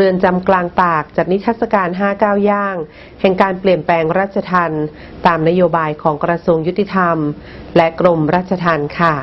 เรือนจำกลางตากจัดนิทรรศการ 59 ย่าง แห่งการเปลี่ยนแปลงราชทันตามนโยบายของกระทรวงยุติธรรม และกรมราชทันค่ะ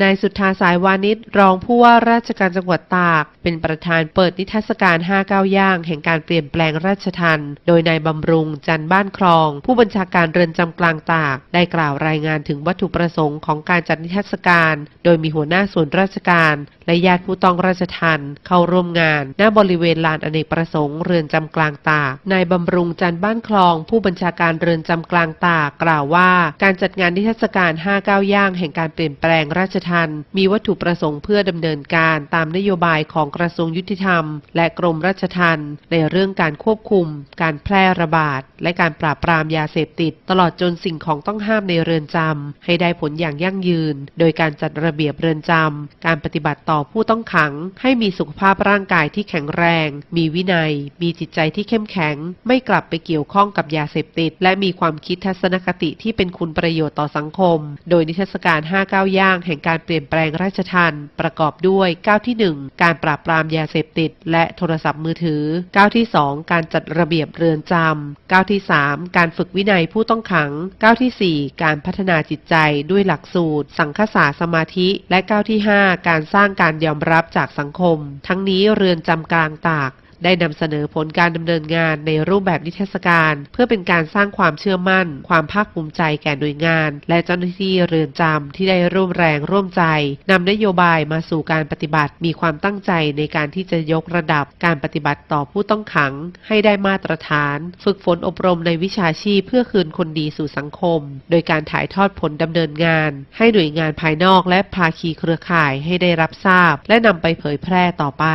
นายสุทธาสายวานิชรองผู้ว่าราชการจังหวัดตาก เป็นประธานเปิดนิทรรศการ 59 ย่าง แห่งการเปลี่ยนแปลงราชทัณฑ์โดยนายบำรุง จันบ้านคลอง ผู้บัญชาการเรือนจำกลางตาก ได้กล่าวรายงานถึงวัตถุประสงค์ของการจัดนิทรรศการ โดยมีหัวหน้าส่วนราชการ และญาติผู้ต้องราชทัณฑ์เข้าร่วมงานณบริเวณลานอเนกประสงค์เรือนจำกลางตากนายบำรุงจันบ้านคลอง ผู้บัญชาการเรือนจำกลางตากกล่าวว่า การจัดงานนิทรรศการ 59 ย่าง แห่งการเปลี่ยนแปลงราชทัณฑ์มีวัตถุประสงค์เพื่อดำเนินการตามนโยบายของกระทรวงยุติธรรม และกรมราชทัณฑ์ในเรื่องการควบคุม การแพร่ระบาด และการปราบปรามยาเสพติด ตลอดจนสิ่งของต้องห้ามในเรือนจำให้ได้ผลอย่างยั่งยืน โดยการจัดระเบียบเรือนจำการปฏิบัติต่อผู้ต้องขัง ให้มีสุขภาพร่างกายที่แข็งแรง มีวินัย มีจิตใจที่เข้มแข็ง ไม่กลับไปเกี่ยวข้องกับยาเสพติด และมีความคิดทัศนคติที่เป็นคุณประโยชน์ต่อสังคม โดยนิทรรศการ 59 ย่างแห่งการการเปลี่ยนแปลงราชทัณฑ์ประกอบด้วย ก้าวที่ 1 การปราบปรามยาเสพติด และโทรศัพท์มือถือ ก้าวที่ 2 การจัดระเบียบเรือนจำก้าวที่ 3 การฝึกวินัยผู้ต้องขัง ก้าวทีสี่4 การพัฒนาจิตใจด้วยหลักสูตร สังคสาสมาธิ และก้าวที่ 5 การสร้างการยอมรับจากสังคม ทั้งนี้เรือนจำกลางตาก ได้นำเสนอผลการดำเนินงานในรูปแบบนิทรรศการ เพื่อเป็นการสร้างความเชื่อมั่น ความภาคภูมิใจแก่หน่วยงาน และเจ้าหน้าที่เรือนจำที่ได้ร่วมแรงร่วมใจนำนโยบายมาสู่การปฏิบัติ มีความตั้งใจในการที่จะยกระดับการปฏิบัติต่อผู้ต้องขัง ให้ได้มาตรฐาน ฝึกฝนอบรมในวิชาชีพเพื่อคืนคนดีสู่สังคม โดยการถ่ายทอดผลดำเนินงาน ให้หน่วยงานภายนอกและภาคีเครือข่ายให้ได้รับทราบ และนำไปเผยแพร่ต่อไป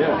早い。